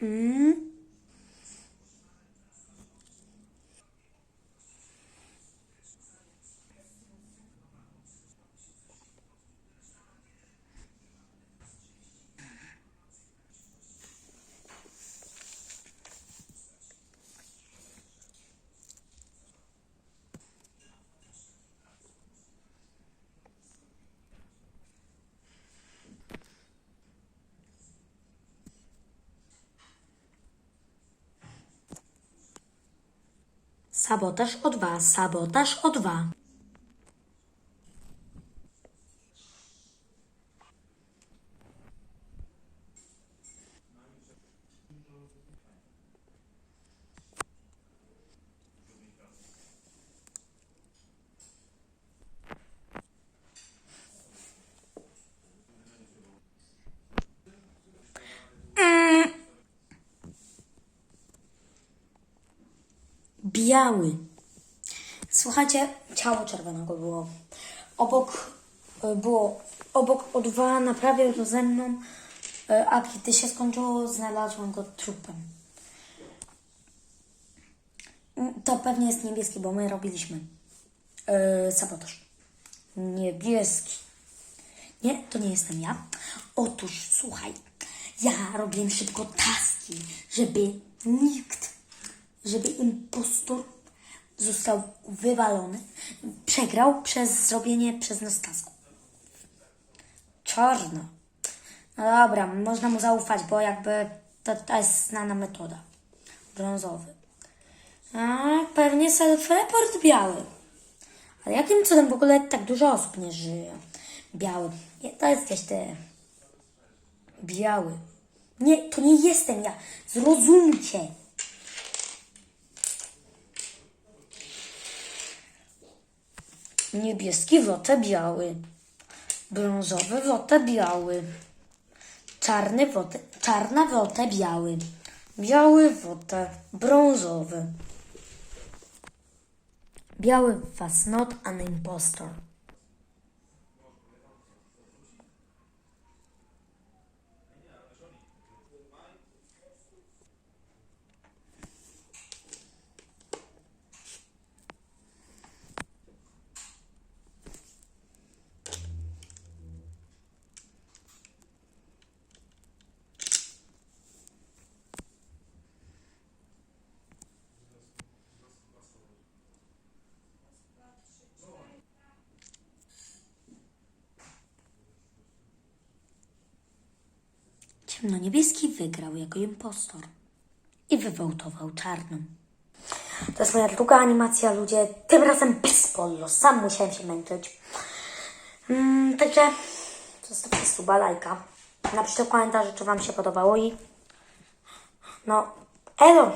Mm. Sabotaż o dwa, sabotaż o dwa. Biały. Słuchajcie, ciało czerwonego było. Obok e, było, obok O2 naprawiał to ze mną, e, a kiedy się skończyło, znalazłam go trupem. Mm, To pewnie jest niebieski, bo my robiliśmy e, sabotaż. Niebieski. Nie, to nie jestem ja. Otóż, słuchaj, ja robiłem szybko taski, żeby nikt, żeby impostor został wywalony, przegrał przez zrobienie przez nas. Czarno. No dobra, można mu zaufać, bo jakby to, to jest znana metoda. Brązowy. A, pewnie self-report biały. Ale jakim cudem w ogóle tak dużo osób nie żyje? Biały. Nie, to jesteś ty. Biały. Nie, to nie jestem ja. Zrozumcie. Niebieski wotę biały. Brązowy wotę biały. Czarny wotę, czarna wotę biały. Biały wotę brązowy. Biały was not an impostor. Ciemnoniebieski wygrał jako impostor i wywołtował czarną. To jest moja druga animacja, ludzie. Tym razem bez pollo. Sam musiałem się męczyć. Mm, także zostawcie suba, lajka. Napiszcie w komentarzu, czy Wam się podobało i no, elo!